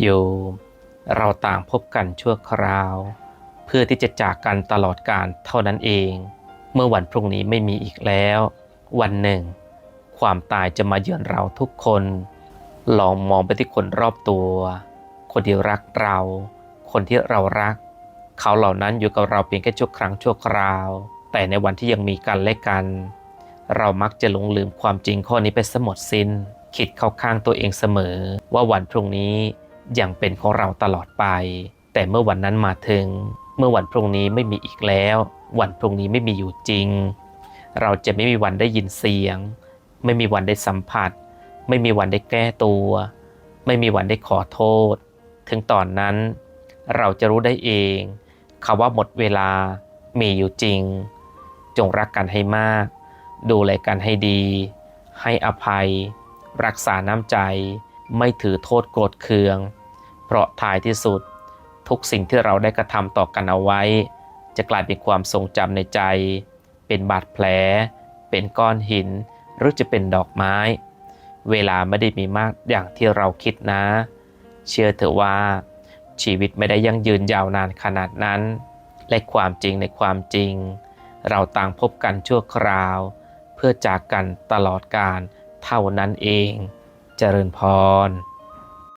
โยม เราต่างพบกันชั่วคราว เพื่อที่จะจากกันตลอดกาลเท่านั้นเอง เมื่อวันพรุ่งนี้ไม่มีอีกแล้ว วันหนึ่ง ความตายจะมาเยือนเราทุกคน ลองมองไปที่คนรอบตัว คนที่รักเรา คนที่เรารัก เขาเหล่านั้นอยู่กับเราเพียงแค่ชั่วครั้งชั่วคราว แต่ในวันที่ยังมีกันและกัน เรามักจะหลงลืมความจริงข้อนี้ไปซะหมดสิน้นคิดเข้าข้างตัวเองเสมอว่าวันพรุ่งนี้ ยังเป็นของเราตลอดไป แต่เมื่อวันนั้นมาถึง เมื่อวันพรุ่งนี้ไม่มีอีกแล้ว วันพรุ่งนี้ไม่มีอยู่จริง เราจะไม่มีวันได้ยินเสียง ไม่มีวันได้สัมผัส ไม่มีวันได้แก้ตัว ไม่มีวันได้ขอโทษ ถึงตอนนั้น เราจะรู้ได้เองคำว่าหมดเวลามีอยู่จริง จงรักกันให้มาก ดูแลกันให้ดี ให้อภัย รักษาน้ำใจ ไม่ถือโทษโกรธเคือง เพราะท้ายที่สุด ทุกสิ่งที่เราได้กระทำต่อกันเอาไว้ จะกลายเป็นความทรงจำในใจ เป็นบาดแผล เป็นก้อนหิน หรือจะเป็นดอกไม้ เวลาไม่ได้มีมากอย่างที่เราคิดนะ เชื่อเถอะว่า ชีวิตไม่ได้ยั่งยืนยาวนานขนาดนั้น และความจริงในความจริง เราต่างพบกันชั่วคราว เพื่อจากกันตลอดกาลเท่านั้นเอง เจริญพร